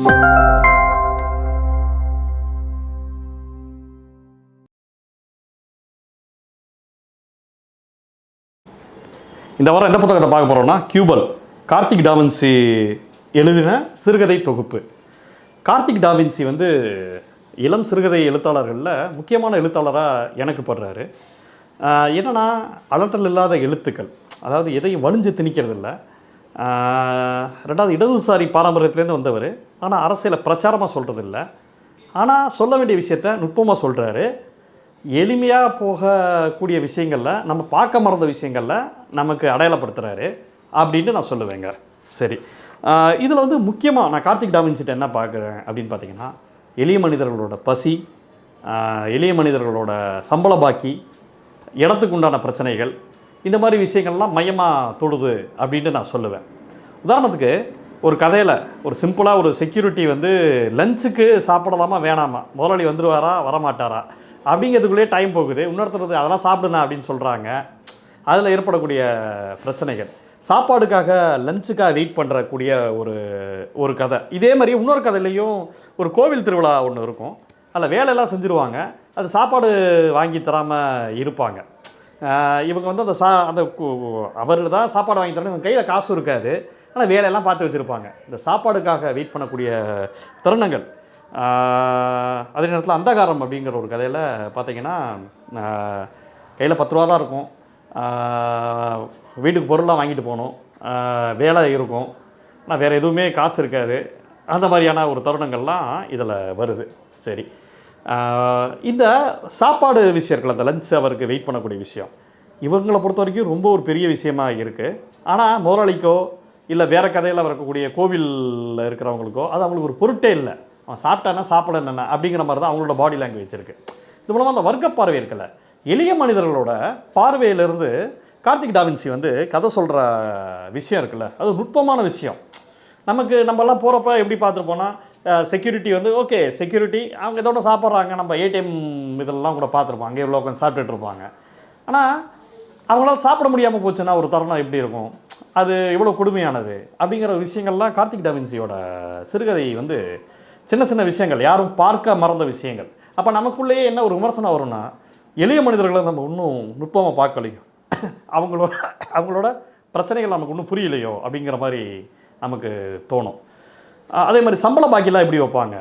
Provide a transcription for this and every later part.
இந்த வாரம் எந்த புத்தகத்தை பார்க்க போகிறோம்னா கியூபல் கார்த்திக் டாவின்சி எழுதின சிறுகதை தொகுப்பு. கார்த்திக் டாவின்சி வந்து இளம் சிறுகதை எழுத்தாளர்களில் முக்கியமான எழுத்தாளராக எனக்கு படுறாரு. என்னென்னா அலட்டல் இல்லாத எழுத்துக்கள். அதாவது எதையும் வலிஞ்சு திணிக்கிறது இல்லை ரெண்டாவது இடதுசாரி பாரம்பரியத்துலேருந்து வந்தவர். ஆனால் அரசியலை பிரச்சாரமாக சொல்கிறது இல்லை ஆனால் சொல்ல வேண்டிய விஷயத்த நுட்பமாக சொல்கிறாரு எளிமையாக போகக்கூடிய விஷயங்களில் நம்ம பார்க்க மறந்த விஷயங்களில் நமக்கு அடையாளப்படுத்துகிறாரு அப்படின்ட்டு நான் சொல்லுவேங்க. சரி. இதில் வந்து முக்கியமாக நான் கார்த்திக் டாவின்சிட்ட என்ன பார்க்குறேன் அப்படின்னு பார்த்தீங்கன்னா எளிய மனிதர்களோட பசி எளிய மனிதர்களோட சம்பள பாக்கி இடத்துக்கு உண்டான பிரச்சனைகள் இந்த மாதிரி விஷயங்கள்லாம் மையமாக தொடுது அப்படின்ட்டு நான் சொல்லுவேன். உதாரணத்துக்கு ஒரு கதையில் ஒரு சிம்பிளாக ஒரு செக்யூரிட்டி வந்து லஞ்சுக்கு சாப்பிடலாமா வேணாமா? முதலாளி வந்துடுவாரா வரமாட்டாரா? அப்படிங்கிறதுக்குள்ளேயே டைம் போகுது. இன்னொருத்தர் அதெல்லாம் சாப்பிடுங்க அப்படின்னு சொல்கிறாங்க அதில் ஏற்படக்கூடிய பிரச்சனைகள். சாப்பாடுக்காக லஞ்சுக்காக வெயிட் பண்ணுறக்கூடிய ஒரு ஒரு கதை. இதே மாதிரி இன்னொரு கதையிலையும் ஒரு கோவில் திருவிழா ஒன்று இருக்கும். அதில் வேலையெல்லாம் செஞ்சுருவாங்க. அது சாப்பாடு வாங்கி தராமல் இருப்பாங்க. இவங்க வந்து அந்த சா அந்த அவர் தான் சாப்பாடு வாங்கி தரணும். இவங்க கையில் காசு இருக்காது. ஆனால் வேலையெல்லாம் பார்த்து வச்சுருப்பாங்க. இந்த சாப்பாடுக்காக வெயிட் பண்ணக்கூடிய தருணங்கள். அதே நேரத்தில் அந்தகாரம் அப்படிங்கிற ஒரு கதையில் பார்த்தீங்கன்னா கையில் பத்து ரூபா தான் இருக்கும். வீட்டுக்கு பொருள்லாம் வாங்கிட்டு போகணும். வேலை இருக்கும். ஆனால் வேறு எதுவுமே காசு இருக்காது. அந்த மாதிரியான ஒரு தருணங்கள்லாம் இதில் வருது. சரி. இந்த சாப்பாடு விஷயம் இருக்குல்ல அந்த லஞ்ச் அவருக்கு வெயிட் பண்ணக்கூடிய விஷயம். இவங்களை பொறுத்த வரைக்கும் ரொம்ப ஒரு பெரிய விஷயமா இருக்குது ஆனால் முதலாளிக்கோ இல்லை வேறு கதையில் இருக்கக்கூடிய கோவிலில் இருக்கிறவங்களுக்கோ அது அவங்களுக்கு ஒரு பொருட்டே இல்லை. அவன் சாப்பிட்டானா சாப்பிட என்ன அப்படிங்கிற மாதிரி தான் அவங்களோட பாடி லாங்குவேஜ் இருக்குது இது மூலமாக அந்த வர்க்க பார்வை இருக்குல்ல. எளிய மனிதர்களோட பார்வையிலிருந்து கார்த்திக் டாவின்சி வந்து கதை சொல்கிற விஷயம் இருக்குல்ல. அது நுட்பமான விஷயம். நமக்கு நம்மலாம் போகிறப்ப எப்படி பார்த்துட்டு போனால் செக்யூரிட்டி வந்து ஓகே செக்யூரிட்டி அவங்க இதோட சாப்பிட்றாங்க நம்ம ஏடிஎம் இதெல்லாம் கூட பார்த்துருப்போம். அங்கே இவ்வளோ உட்காந்து சாப்பிட்டுட்டு இருப்பாங்க. ஆனால் அவங்களால சாப்பிட முடியாமல் போச்சுன்னா ஒரு தருணம் எப்படி இருக்கும்? அது எவ்வளோ கொடுமையானது. அப்படிங்கிற விஷயங்கள்லாம் கார்த்திக் டாவின்சியோட சிறுகதை வந்து சின்ன சின்ன விஷயங்கள் யாரும் பார்க்க மறந்த விஷயங்கள். அப்போ நமக்குள்ளேயே என்ன ஒரு விமர்சனம் வரும்னா எளிய மனிதர்களை நம்ம இன்னும் நுட்பமாக பார்க்கலையோ? அவங்களோட அவங்களோட பிரச்சனைகள் நமக்கு இன்னும் புரியலையோ? அப்படிங்கிற மாதிரி நமக்கு தோணும். அதே மாதிரி சம்பள பாக்கிலாம் எப்படி வைப்பாங்க?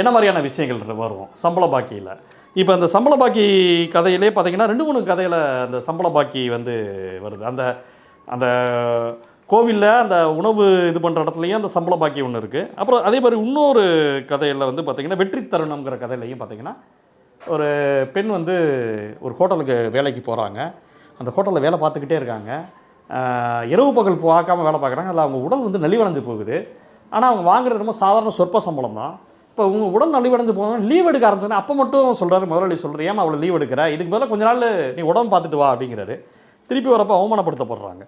என்ன மாதிரியான விஷயங்கள் வரும் சம்பள பாக்கியில்? இப்போ அந்த சம்பள பாக்கி கதையிலே பார்த்தீங்கன்னா ரெண்டு மூணு கதையில் அந்த சம்பள பாக்கி வந்து வருது. அந்த அந்த கோவிலில் அந்த உணவு இது பண்ணுற இடத்துலையும் அந்த சம்பள பாக்கி ஒன்று இருக்குது அப்புறம் அதே மாதிரி இன்னொரு கதையில் வந்து பார்த்திங்கன்னா வெற்றி தருணம்ங்கிற கதையிலையும் பார்த்தீங்கன்னா ஒரு பெண் வந்து ஒரு ஹோட்டலுக்கு வேலைக்கு போகிறாங்க அந்த ஹோட்டலில் வேலை பார்த்துக்கிட்டே இருக்காங்க. இரவு பகல் பார்க்காம வேலை பார்க்குறாங்க. அதில் அவங்க உடல் வந்து நலிவடைஞ்சு போகுது. ஆனால் அவங்க வாங்குறது ரொம்ப சாதாரண சொற்ப சம்பளம் தான் இப்போ உங்கள் உடல் நலிவடைஞ்சு போகணும் லீவ் எடுக்க ஆரம்பிச்சோன்னா அப்போ மட்டும் சொல்கிறாரு முதலாளி சொல்கிறேன் ஏமா அவ்வளோ லீவ் எடுக்கிற? இதுக்கு பதிலாக கொஞ்ச நாள் நீ உடம்பு பார்த்துட்டு வா அப்படிங்கிறாரு. திருப்பி வரப்போ அவமானப்படுத்தப்படுறாங்க.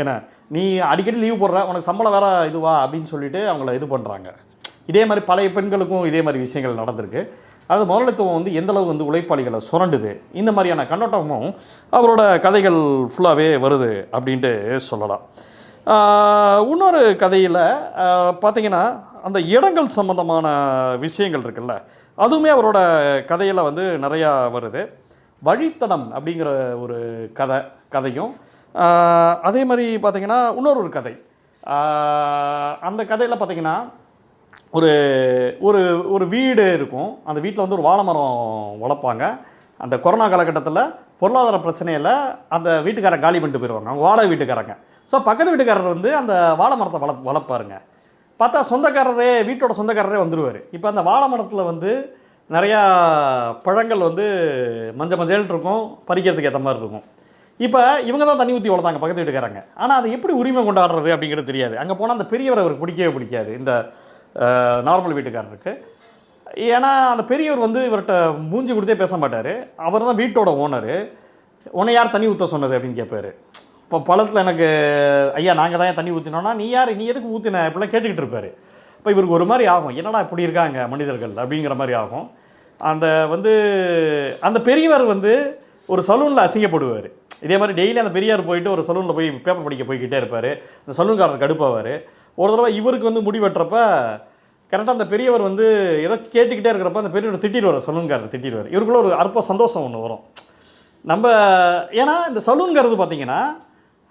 ஏன்னா நீ அடிக்கடி லீவ் போடுற உனக்கு சம்பளம் வேற இதுவா? அப்படின்னு சொல்லிட்டு அவங்கள இது பண்ணுறாங்க இதே மாதிரி பழைய பெண்களுக்கும் இதே மாதிரி விஷயங்கள் நடந்திருக்கு. அது முதலாளித்துவம் வந்து எந்த அளவு வந்து உழைப்பாளிகளை சுரண்டுது? இந்த மாதிரியான கண்ணோட்டமும் அவரோட கதைகள் ஃபுல்லாகவே வருது அப்படின்ட்டு சொல்லலாம். இன்னொரு கதையில் பார்த்தீங்கன்னா அந்த இடங்கள் சம்மந்தமான விஷயங்கள் இருக்குல்ல அதுவுமே அவரோட கதையில் வந்து நிறையா வருது. வழித்தடம் அப்படிங்கிற ஒரு கதை கதையும். அதே மாதிரி பார்த்தீங்கன்னா இன்னொரு ஒரு கதை அந்த கதையில் பார்த்தீங்கன்னா ஒரு ஒரு ஒரு வீடு இருக்கும். அந்த வீட்டில் வந்து ஒரு வாழை மரம் வளர்ப்பாங்க. அந்த கொரோனா காலகட்டத்தில் பொருளாதார பிரச்சனையில் அந்த வீட்டுக்காரன் காலி பண்ணிட்டு போயிடுவாங்க வாழை வீட்டுக்காரங்க. ஸோ பக்கத்து வீட்டுக்காரர் வந்து அந்த வாழை மரத்தை வள வளர்ப்பாருங்க. பார்த்தா சொந்தக்காரரே வீட்டோட சொந்தக்காரரே வந்துடுவார் இப்போ அந்த வாழை மரத்தில் வந்து நிறையா பழங்கள் வந்து மஞ்சள் மஞ்சள்னு இருக்கும் பறிக்கிறதுக்கு ஏற்ற மாதிரி இருக்கும். இப்போ இவங்க தான் தண்ணி ஊற்றி வளர்த்தாங்க பக்கத்து வீட்டுக்காரங்க. ஆனால் அதை எப்படி உரிமை கொண்டாடுறது அப்படிங்கிறது தெரியாது. அங்கே போனால் அந்த பெரியவர் அவருக்கு பிடிக்கவே பிடிக்காது இந்த நார்மல் வீட்டுக்காரருக்கு. ஏன்னா அந்த பெரியவர் வந்து இவர்கிட்ட மூஞ்சி கொடுத்தே பேச மாட்டார். அவர் தான் வீட்டோட ஓனர். உன்னை யார் தண்ணி ஊற்ற சொன்னது அப்படின்னு கேட்பாரு இப்போ பழத்தில் எனக்கு ஐயா நாங்கள் தான் தண்ணி ஊற்றினோன்னா நீ யார்? நீ எதுக்கு ஊற்றின இப்படிலாம் கேட்டுக்கிட்டு இருப்பாரு. இப்போ இவருக்கு ஒரு மாதிரி ஆகும். என்னடா இப்படி இருக்காங்க மனிதர்கள்? அப்படிங்கிற மாதிரி ஆகும். அந்த வந்து அந்த பெரியவர் வந்து ஒரு சலூனில் அசிங்கப்படுவார். இதே மாதிரி டெய்லி அந்த பெரியார் போயிட்டு ஒரு சலூனில் போய் பேப்பர் படிக்க போய்கிட்டே இருப்பார். அந்த சலூன்காரர் கடுப்பாவார். ஒரு தடவை இவருக்கு வந்து முடி வெட்டுறப்ப கரெக்டாக அந்த பெரியவர் வந்து ஏதோ கேட்டுக்கிட்டே இருக்கிறப்ப அந்த பெரியவர் திட்டிடுவார் சலூன்காரர் திட்டிடுவார். இவருக்குள்ள ஒரு அற்ப சந்தோஷம் ஒன்று வரும். நம்ம ஏன்னா இந்த சலூன்கிறது பார்த்தீங்கன்னா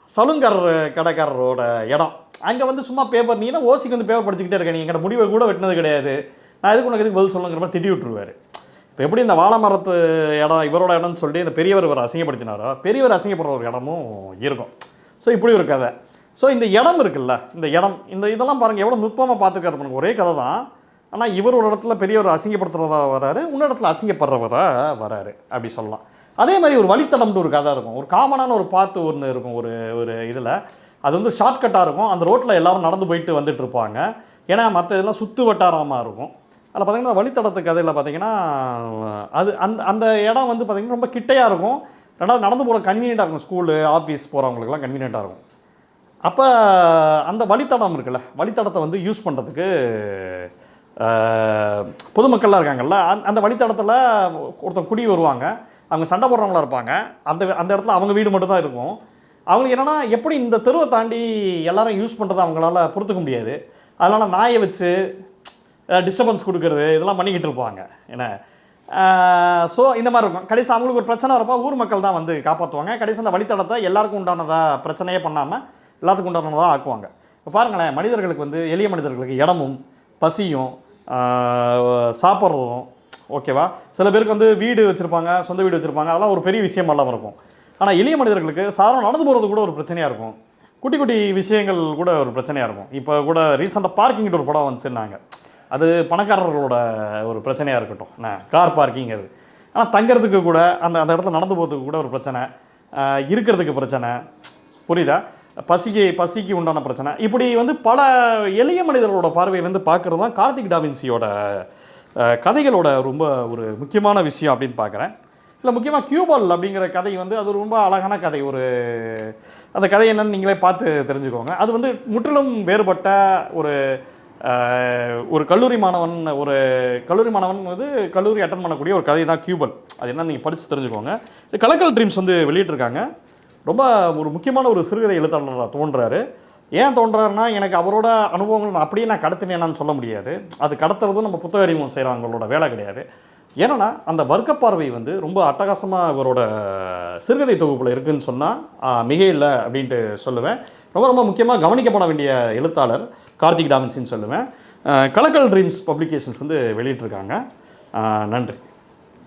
சலூன்கார கடைக்காரரோட இடம். அங்கே வந்து சும்மா பேப்பர் நீனா ஓசிக்கு வந்து பேப்பர் படிச்சுக்கிட்டே இருக்க? நீ எங்கிட்ட முடிவை கூட வெட்டினது கிடையாது. நான் எதுக்கு உனக்கு எதுக்கு பதில் சொல்லுங்கிற மாதிரி திட்டி விட்டுருவாரு. இப்போ எப்படி இந்த வாழை மரத்து இடம் இவரோட இடம்னு சொல்லிட்டு இந்த பெரியவர் இவர் அசிங்கப்படுத்தினாரோ பெரியவர் அசிங்கப்படுற ஒரு இடமும் இருக்கும். ஸோ இப்படி ஒரு கதை. ஸோ இந்த இடம் இருக்குல்ல இந்த இடம் இந்த இதெல்லாம் பாருங்கள் எவ்வளோ நுட்பமாக பார்த்துருக்காரு பாருங்க. ஒரே கதை தான். ஆனால் இவர் ஒரு இடத்துல பெரியவர் அசிங்கப்படுத்துகிறவராக வராரு இன்னொரு இடத்துல அசிங்கப்படுறவராக வராரு. அப்படி சொல்லலாம். அதே மாதிரி ஒரு வழித்தடம்னு ஒரு கதை இருக்கும். ஒரு காமனான ஒரு பாத்து ஒன்று இருக்கும். ஒரு ஒரு இதில். அது வந்து ஷார்ட்கட்டாக இருக்கும். அந்த ரோட்டில் எல்லோரும் நடந்து போயிட்டு வந்துட்டு இருப்பாங்க. ஏன்னா மற்ற இதெல்லாம் சுற்று வட்டாரமாக இருக்கும். அதில் பார்த்திங்கன்னா வழித்தடத்து கதையில் பார்த்தீங்கன்னா அது அந்த அந்த இடம் வந்து பார்த்திங்கன்னா ரொம்ப கிட்டையாக இருக்கும். ரெண்டாவது நடந்து போகிற கன்வீனியண்ட்டாக இருக்கும். ஸ்கூலு ஆஃபீஸ் போகிறவங்களுக்குலாம் கன்வீனியண்ட்டாக இருக்கும். அப்போ அந்த வழித்தடம் இருக்குல்ல. வழித்தடத்தை வந்து யூஸ் பண்ணுறதுக்கு பொதுமக்கள்லாம் இருக்காங்கல்ல. அந்த- அந்த வழித்தடத்தில் ஒருத்தன் குடி வருவாங்க. அவங்க சண்டை போடுறவங்களா இருப்பாங்க. அந்த அந்த இடத்துல அவங்க வீடு மட்டும் தான் இருக்கும். அவங்களுக்கு என்னன்னா எப்படி இந்த தெருவை தாண்டி எல்லாரும் யூஸ் பண்ணுறதை அவங்களால பொறுத்துக்க முடியாது. அதனால் நாயை வச்சு டிஸ்டர்பன்ஸ் கொடுக்கறது இதெல்லாம் பண்ணிக்கிட்டு இருப்பாங்க. என்ன? ஸோ இந்த மாதிரி இருக்கும். கடைசி அவங்களுக்கு ஒரு பிரச்சனை வரப்போ ஊர் மக்கள் தான் வந்து காப்பாற்றுவாங்க கடைசி அந்த வழித்தடத்தை எல்லாருக்கும் உண்டானதாக பிரச்சனையே பண்ணாமல் எல்லாத்துக்கும் உண்டானதாக ஆக்குவாங்க. இப்போ பாருங்களேன் மனிதர்களுக்கு வந்து எளிய மனிதர்களுக்கு இடமும் பசியும் சாப்பிட்றதும் ஓகேவா? சில பேருக்கு வந்து வீடு வச்சுருப்பாங்க சொந்த வீடு வச்சுருப்பாங்க அதெல்லாம் ஒரு பெரிய விஷயம் எல்லாம் இருக்கும். ஆனால் எளிய மனிதர்களுக்கு சாதாரண நடந்து போகிறது கூட ஒரு பிரச்சனையாக இருக்கும். குட்டி குட்டி விஷயங்கள் கூட ஒரு பிரச்சனையாக இருக்கும். இப்போ கூட ரீசெண்டாக பார்க்கிங்கிட்ட ஒரு படம் வந்துச்சுன்னாங்க. அது பணக்காரர்களோட ஒரு பிரச்சனையாக இருக்கட்டும். என்ன? கார் பார்க்கிங் அது. ஆனால் தங்கறதுக்கு கூட அந்த அந்த இடத்துல நடந்து போகிறதுக்கு கூட ஒரு பிரச்சனை. இருக்கிறதுக்கு பிரச்சனை. புரியுதா? பசிக்கு பசிக்கு உண்டான பிரச்சனை. இப்படி வந்து பல எளிய மனிதர்களோட பார்வையிலேருந்து பார்க்குறது தான் கார்த்திக் டாவின்சியோட கதைகளோட ரொம்ப ஒரு முக்கியமான விஷயம் அப்படின்னு பார்க்குறேன். இல்லை முக்கியமாக கியூபால் அப்படிங்கிற கதை வந்து அது ரொம்ப அழகான கதை. ஒரு அந்த கதை என்னன்னு நீங்களே பார்த்து தெரிஞ்சுக்கோங்க. அது வந்து முற்றிலும் வேறுபட்ட ஒரு ஒரு கல்லூரி மாணவன் ஒரு கல்லூரி மாணவன் வந்து கல்லூரி அட்டன் பண்ணக்கூடிய ஒரு கதை தான் கியூபல் அது என்ன நீங்கள் படித்து தெரிஞ்சுக்கோங்க. இது கலக்கல் ட்ரீம்ஸ் வந்து வெளியிட்டிருக்காங்க. ரொம்ப ஒரு முக்கியமான ஒரு சிறுகதை எழுத்தாளராக தோன்றாரு. ஏன் தோன்றாருன்னா எனக்கு அவரோட அனுபவங்கள் நான் அப்படியே நான் கடத்தினேனான்னு சொல்ல முடியாது. அது கடத்துறதும் நம்ம புத்தக அறிமுகம் செய்கிறவங்களோட வேலை கிடையாது. ஏன்னா அந்த வர்க்க பார்வை வந்து ரொம்ப அட்டகாசமாக இவரோட சிறுகதை தொகுப்பில் இருக்குதுன்னு சொன்னால் மிக இல்லை அப்படின்ட்டு சொல்லுவேன். ரொம்ப ரொம்ப முக்கியமாக கவனிக்கப்பட வேண்டிய எழுத்தாளர் கார்த்திக் டாமன்சின்னு சொல்லுவேன். கலக்கல் ட்ரீம்ஸ் பப்ளிகேஷன்ஸ் வந்து வெளியிட்டிருக்காங்க. நன்றி.